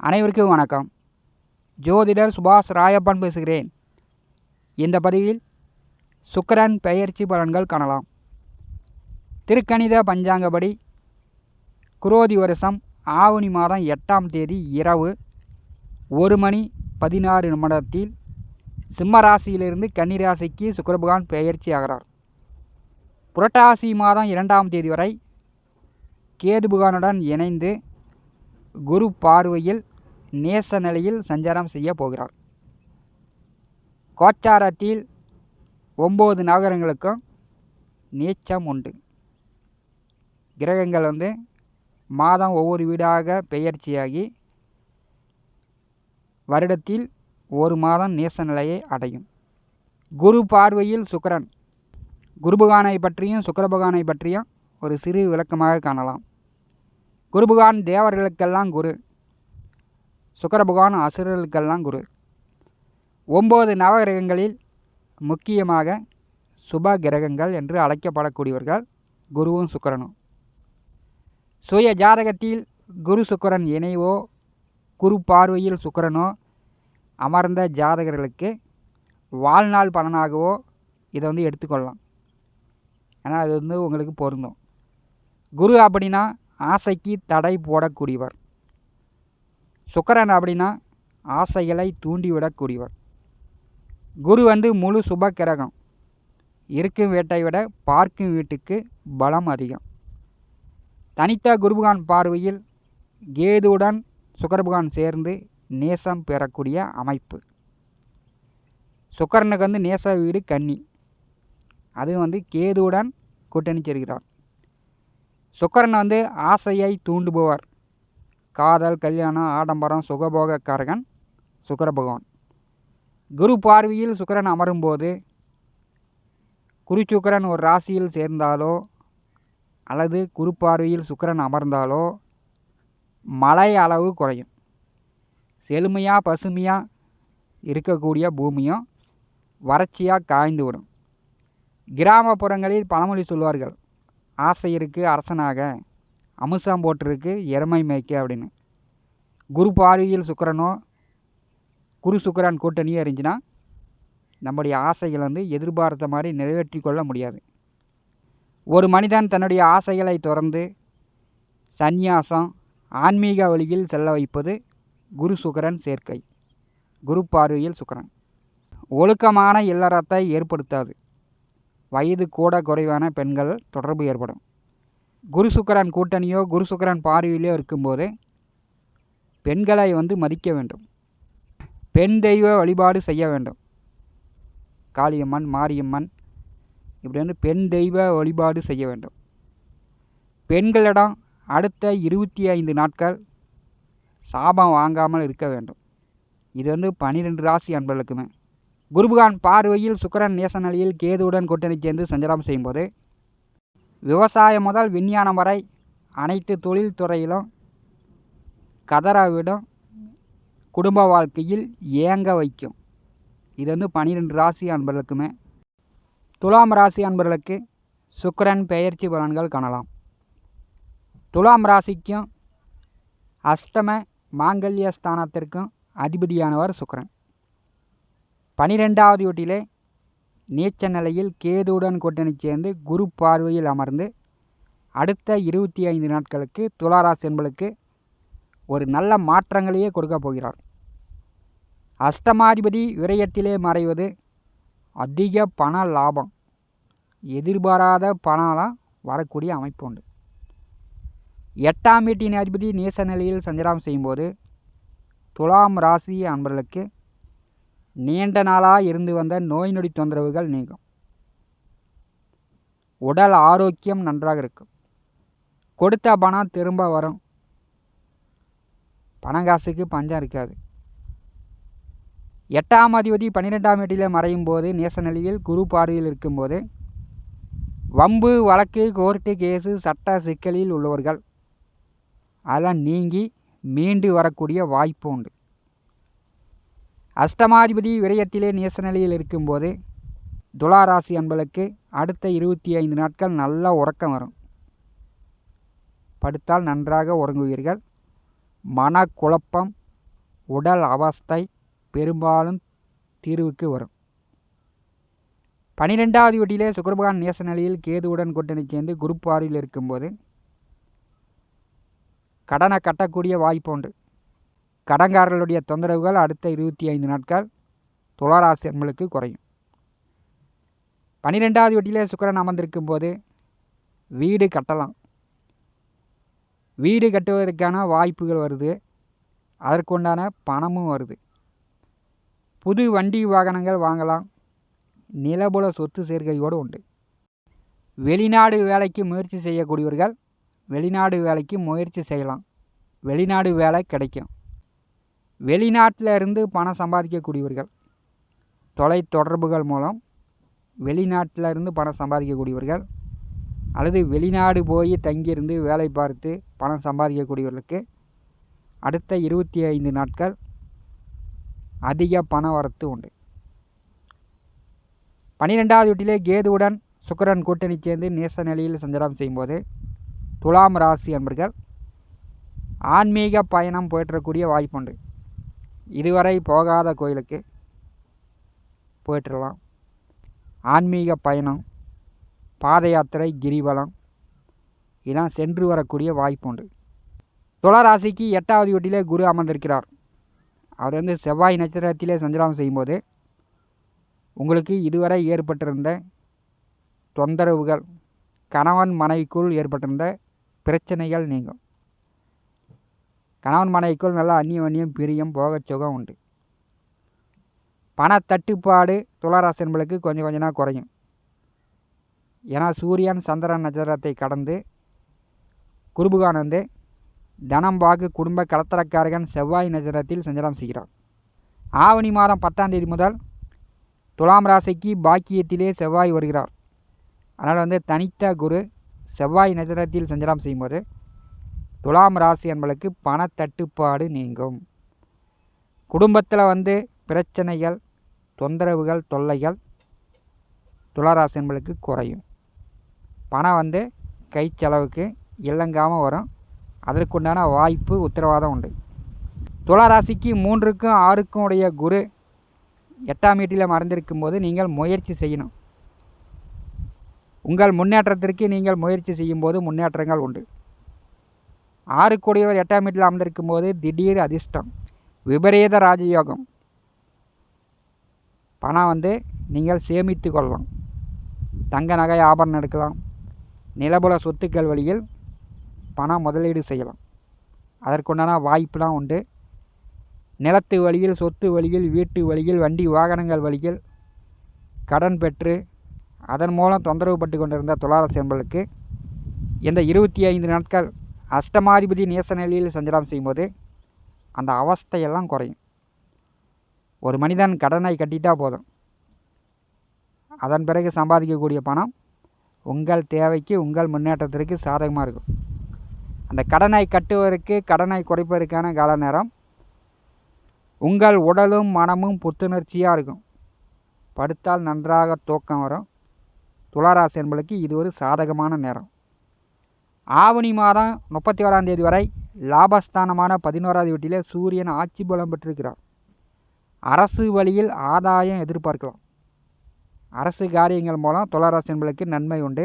அனைவருக்கும் வணக்கம். ஜோதிடர் சுபாஷ் ராயப்பன் பேசுகிறேன். இந்த பதிவில் சுக்கரன் பெயர்ச்சி பலன்கள் காணலாம். திருக்கணித பஞ்சாங்கப்படி குரோதி வருஷம் ஆவணி மாதம் எட்டாம் தேதி இரவு ஒரு மணி பதினாறு நிமிடத்தில் சிம்ம ராசியிலிருந்து கன்னி பெயர்ச்சி ஆகிறார். புரட்டாசி மாதம் இரண்டாம் தேதி வரை கேது பகவானுடன் இணைந்து குரு பார்வையில் நேச நிலையில் சஞ்சாரம் செய்ய போகிறார் கோச்சாரத்தில் ஒம்பது நகரங்களுக்கும் நீச்சம் உண்டு. கிரகங்கள் வந்து மாதம் ஒவ்வொரு வீடாக பெயர்ச்சியாகி வருடத்தில் ஒரு மாதம் நேச நிலையை அடையும். குரு பார்வையில் சுக்கரன். குருபகானை பற்றியும் சுக்கரபகானை பற்றியும் ஒரு சிறு விளக்கமாக காணலாம். குருபகான் தேவர்களுக்கெல்லாம் குரு. சுக்கர பகவான் அசுரர்களுக்கெல்லாம் குரு. ஒம்பது நவகிரகங்களில் முக்கியமாக சுப கிரகங்கள் என்று அழைக்கப்படக்கூடியவர்கள் குருவும் சுக்கரனும். சுய ஜாதகத்தில் குரு சுக்கரன் இணைவோ குரு பார்வையில் சுக்கரனோ அமர்ந்த ஜாதகர்களுக்கு வாழ்நாள் பலனாகவோ இதை வந்து எடுத்துக்கொள்ளலாம். ஏன்னா அது வந்து உங்களுக்கு பொருந்தும். குரு அப்படின்னா ஆசைக்கு தடை போடக்கூடியவர். சுக்கரன் அப்படின்னா ஆசைகளை தூண்டிவிடக்கூடியவர். குரு வந்து முழு சுப கிரகம் இருக்கும் வீட்டை விட பார்க்கும் வீட்டுக்கு பலம் அதிகம். தனித்த குருபகான் பார்வையில் கேதுவுடன் சுக்கரபகான் சேர்ந்து நேசம் பெறக்கூடிய அமைப்பு. சுக்கரனுக்கு வந்து நேச வீடு கன்னி. அது வந்து கேதுவுடன் கூட்டணி சேர்கிறார் சுக்கரன் வந்து ஆசையை தூண்டுபவர். காதல் கல்யாணம் ஆடம்பரம் சுகபோகக்காரகன் சுக்கர பகவான் குரு பார்வையில் சுக்கரன் அமரும்போது குரு சுக்கரன் ஒரு ராசியில் சேர்ந்தாலோ அல்லது குரு பார்வையில் சுக்கரன் அமர்ந்தாலோ மழை அளவு குறையும். செழுமையாக பசுமையாக இருக்கக்கூடிய பூமியும் வறட்சியாக காய்ந்து விடும் கிராமப்புறங்களில் பழமொழி சொல்வார்கள் ஆசை இருக்குது அரசனாக அமுசம் போட்டிருக்கு எருமை மேய்க்க அப்படின்னு. குரு பார்வையில் சுக்கரனோ குரு சுக்கரன் கூட்டணியோ இருந்துச்சுன்னா நம்முடைய ஆசைகள் வந்து எதிர்பார்த்த மாதிரி நிறைவேற்றி கொள்ள முடியாது. ஒரு மனிதன் தன்னுடைய ஆசைகளை தொடர்ந்து சந்நியாசம் ஆன்மீக வழியில் செல்ல வைப்பது குரு சுக்கரன் சேர்க்கை. குரு பார்வையில் சுக்கரன். ஒழுக்கமான இல்லறத்தை ஏற்படுத்தாது. வயது கூட குறைவான பெண்கள் தொடர்பு ஏற்படும். குரு சுக்கரன் கூட்டணியோ குரு சுக்கரன் பார்வையிலோ இருக்கும்போது பெண்களை வந்து மதிக்க வேண்டும். பெண் தெய்வ வழிபாடு செய்ய வேண்டும். காளியம்மன் மாரியம்மன் இப்படி வந்து பெண் தெய்வ வழிபாடு செய்ய வேண்டும். பெண்களிடம் அடுத்த இருபத்தி ஐந்து நாட்கள் சாபம் வாங்காமல் இருக்க வேண்டும். இது வந்து பன்னிரெண்டு ராசி அன்பர்களுக்குமே. குருபகான் பார்வையில் சுக்கரன் நேச நிலையில் கேதுவுடன் கூட்டணி சேர்ந்து சஞ்சாரம் செய்யும்போது விவசாயம் முதல் விஞ்ஞானம் வரை அனைத்து தொழில்துறையிலும் கதறவிடும் குடும்ப வாழ்க்கையில் ஏங்க வைக்கும். இது வந்து பன்னிரெண்டு ராசி அன்பர்களுக்குமே. துலாம் ராசி அன்பர்களுக்கு சுக்கரன் பெயர்ச்சி பலன்கள் காணலாம். துலாம் ராசிக்கும் அஷ்டம மாங்கல்ய ஸ்தானத்திற்கும் அதிபதியானவர் சுக்கரன். பனிரெண்டாவது வீட்டிலே நீச்ச நிலையில் கேதுவுடன் கூட்டணி சேர்ந்து குரு பார்வையில் அமர்ந்து அடுத்த இருபத்தி ஐந்து நாட்களுக்கு துளாராசி என்பளுக்கு ஒரு நல்ல மாற்றங்களையே கொடுக்க போகிறார். அஷ்டமாதிபதி விரயத்திலே மறைவது அதிக பண லாபம். எதிர்பாராத பணம்லாம் வரக்கூடிய அமைப்பு உண்டு. எட்டாம் வீட்டின் அதிபதி நேச நிலையில் சஞ்சாரம் செய்யும்போது துலாம் ராசி அன்பர்களுக்கு நீண்ட நாளாக இருந்து வந்த நோய் நொடி தொந்தரவுகள் நீங்கும். உடல் ஆரோக்கியம் நன்றாக இருக்கும். கொடுத்த பணம் திரும்ப வரும். பணங்காசுக்கு பஞ்சம் இருக்காது. எட்டாம் அதிபதி பன்னிரெண்டாம் வீட்டில் மறையும் போது நேச நிலையில் குரு பார்வையில் இருக்கும்போது வம்பு வழக்கு கோர்ட்டு கேஸு சட்ட சிக்கலில் உள்ளவர்கள் அதெல்லாம் நீங்கி மீண்டு வரக்கூடிய வாய்ப்பு உண்டு. அஷ்டமாதிபதி விரயத்திலே நேச நிலையில் இருக்கும்போது துளாராசி அன்பளுக்கு அடுத்த இருபத்தி ஐந்து நாட்கள் நல்ல உறக்கம் வரும். படுத்தால் நன்றாக உறங்குவீர்கள். மனக்குழப்பம் உடல் அவஸ்தை பெரும்பாலும் தீர்வுக்கு வரும். பனிரெண்டாவது வீட்டிலே சுக்கரபகான் நேச நிலையில் கேதுவுடன் கூட்டணி சேர்ந்து குரு இருக்கும்போது கடனை கட்டக்கூடிய வாய்ப்பு உண்டு. கடங்காரர்களுடைய தொந்தரவுகள் அடுத்த இருபத்தி ஐந்து நாட்கள் துளாராசி என்பளுக்கு குறையும். பனிரெண்டாவது வீட்டிலே சுக்கரன் அமர்ந்திருக்கும் போது வீடு கட்டலாம். வீடு கட்டுவதற்கான வாய்ப்புகள் வருது. அதற்குண்டான பணமும் வருது. புது வண்டி வாகனங்கள் வாங்கலாம். நிலபுல சொத்து சேர்க்கையோடு உண்டு. வெளிநாடு வேலைக்கு முயற்சி செய்யக்கூடியவர்கள் வெளிநாடு வேலைக்கு முயற்சி செய்யலாம். வெளிநாடு வேலை கிடைக்கும். வெளிநாட்டில் இருந்து பணம் சம்பாதிக்கக்கூடியவர்கள் தொலை தொடர்புகள் மூலம் வெளிநாட்டில் இருந்து பணம் சம்பாதிக்கக்கூடியவர்கள் அல்லது வெளிநாடு போய் தங்கியிருந்து வேலை பார்த்து பணம் சம்பாதிக்கக்கூடியவர்களுக்கு அடுத்த இருபத்தி ஐந்து நாட்கள் அதிக பண வரத்து உண்டு. பன்னிரெண்டாவது வீட்டிலே கேதுவுடன் சுக்கரன் கூட்டணி சேர்ந்து நேச நிலையில் சஞ்சாரம் செய்யும்போது துலாம் ராசி என்பர்கள் ஆன்மீக பயணம் போயிட்டுறக்கூடிய வாய்ப்புண்டு. இதுவரை போகாத கோயிலுக்கு போயிட்டுருலாம் ஆன்மீக பயணம் பாத யாத்திரை கிரிவலம் இதெல்லாம் சென்று வரக்கூடிய வாய்ப்பு உண்டு துளராசிக்கு எட்டாவது வீட்டிலே குரு அமர்ந்திருக்கிறார். அவர் வந்து செவ்வாய் நட்சத்திரத்திலே சஞ்சலம் செய்யும்போது உங்களுக்கு இதுவரை ஏற்பட்டிருந்த தொந்தரவுகள் கணவன் மனைவிக்குள் ஏற்பட்டிருந்த பிரச்சனைகள் நீங்கும். கணவன் மனைவிக்குள் நல்லா அந்நியம் பிரியம் போக சுகம் உண்டு. பணத்தட்டுப்பாடு துளாராசி என்பளுக்கு கொஞ்சம் கொஞ்சமாக குறையும். ஏன்னா சூரியன் சந்திரன் நட்சத்திரத்தை கடந்து குருபுகான் வந்து தனம் வாக்கு குடும்ப கலத்தரக்காரகன் செவ்வாய் நட்சத்திரத்தில் சஞ்சலம் செய்கிறார். ஆவணி மாதம் பத்தாம் தேதி முதல் துலாம் ராசிக்கு பாக்கியத்திலே செவ்வாய் வருகிறார். அதனால் வந்து தனித்த குரு செவ்வாய் நட்சத்திரத்தில் சஞ்சலம் செய்யும்போது துலாம் ராசி என்பளுக்கு பணத்தட்டுப்பாடு நீங்கும். குடும்பத்தில் வந்து பிரச்சனைகள் தொந்தரவுகள் தொல்லைகள் துளாராசி என்பளுக்கு குறையும். பணம் வந்து கை செலவுக்கு இல்லங்காமல் வரும். அதற்குண்டான வாய்ப்பு உத்தரவாதம் உண்டு. துளாராசிக்கு மூன்றுக்கும் ஆறுக்கும் உடைய குரு எட்டாம் வீட்டில் மறைந்திருக்கும் போது நீங்கள் முயற்சி செய்யணும். உங்கள் முன்னேற்றத்திற்கு நீங்கள் முயற்சி செய்யும்போது முன்னேற்றங்கள் உண்டு. ஆறு கூடியவர் எட்டாம் வீட்டில் அமர்ந்திருக்கும் போது திடீர் அதிர்ஷ்டம். விபரீத ராஜயோகம். பணம் வந்து நீங்கள் சேமித்து கொள்ளலாம் தங்க நகை ஆபரணம் எடுக்கலாம். நிலபுல சொத்துக்கள் வழியில் பணம் முதலீடு செய்யலாம். அதற்குண்டான வாய்ப்புலாம் உண்டு. நிலத்து வழியில் சொத்து வழியில் வீட்டு வழியில் வண்டி வாகனங்கள் வழியில் கடன் பெற்று அதன் மூலம் தொந்தரவு பட்டு கொண்டிருந்த துளாரசி என்பளுக்கு இந்த இருபத்தி ஐந்து நாட்கள் அஷ்டமாதிபதி நேச நிலையில் சஞ்சாரம் செய்யும்போது அந்த அவஸ்தையெல்லாம் குறையும். ஒரு மனிதன் கடனை கட்டிட்டா போதும். அதன் பிறகு சம்பாதிக்கக்கூடிய பணம் உங்கள் தேவைக்கு உங்கள் முன்னேற்றத்திற்கு சாதகமாக இருக்கும். அந்த கடனை கட்டுவதற்கு கடனை குறைப்பதற்கான கால நேரம் உங்கள் உடலும் மனமும் புத்துணர்ச்சியாக இருக்கும். படுத்தால் நன்றாக தூக்கம் வரும். துளாராசி என்பளுக்கு இது ஒரு சாதகமான நேரம். ஆவணி மாதம் முப்பத்தி ஓராம் தேதி வரை லாபஸ்தானமான பதினோராவது வீட்டிலே சூரியன் ஆட்சி பலம் பெற்றிருக்கிறார். அரசு வழியில் ஆதாயம் எதிர்பார்க்கலாம். அரசு காரியங்கள் மூலம் தொழராசி என்பளுக்கு நன்மை உண்டு.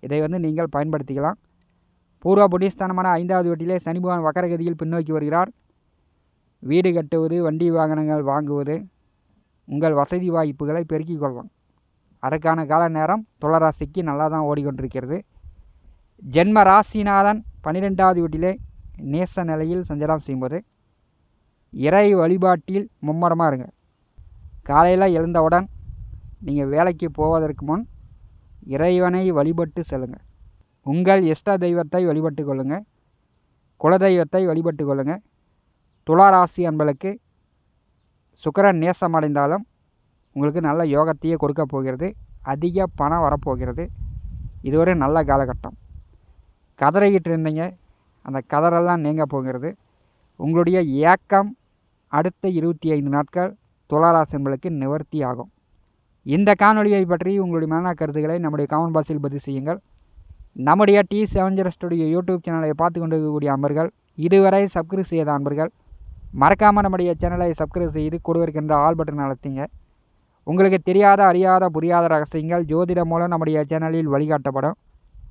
இதை வந்து நீங்கள் பயன்படுத்திக்கலாம். பூர்வ புண்ணியஸ்தானமான ஐந்தாவது வீட்டிலே சனி பகவான் வக்கரகதியில் பின்னோக்கி வருகிறார். வீடு கட்டுவது வண்டி வாகனங்கள் வாங்குவது உங்கள் வசதி வாய்ப்புகளை பெருக்கிக் கொள்ளலாம் அதற்கான கால நேரம் துளராசிக்கு நல்லா தான் ஓடிக்கொண்டிருக்கிறது. ஜென்ம ராசிநாதன் பன்னிரெண்டாவது வீட்டிலே நேச நிலையில் சஞ்சாரம் செய்யும்போது இறை வழிபாட்டில் மும்மரமாக இருங்க. காலையில் எழுந்தவுடன் நீங்கள் வேலைக்கு போவதற்கு முன் இறைவனை வழிபட்டு செல்லுங்கள் உங்கள் இஷ்ட தெய்வத்தை வழிபட்டு கொள்ளுங்கள் குலதெய்வத்தை வழிபட்டு கொள்ளுங்கள் துளாராசி அன்பளுக்கு சுக்கரன் நேசம் அடைந்தாலும் உங்களுக்கு நல்ல யோகத்தையே கொடுக்க போகிறது. அதிக பணம் வரப்போகிறது. இது ஒரு நல்ல காலகட்டம். கதறிக்கிட்டு இருந்தீங்க அந்த கதறெல்லாம் நீங்க போகிறது. உங்களுடைய ஏக்கம் அடுத்த இருபத்தி ஐந்து நாட்கள் துளாராசி நிவர்த்தி ஆகும். இந்த காணொலியை பற்றி உங்களுடைய மன கருத்துக்களை நம்முடைய கமெண்ட் பாக்ஸில் பதிவு செய்யுங்கள். நம்முடைய T seven zero studio YouTube சேனலை பார்த்து கொண்டு இருக்கக்கூடிய அன்பர்கள் இதுவரை சப்ஸ்கிரைப் செய்த அன்பர்கள் மறக்காமல் நம்முடைய சேனலை சப்ஸ்கிரைப் செய்து கொடுவருக்கின்ற ஆல் பட்டன் அழுத்திங்க. உங்களுக்கு தெரியாத அறியாத புரியாத ரகசியங்கள் ஜோதிடம் மூலம் நம்முடைய சேனலில் வழிகாட்டப்படும்.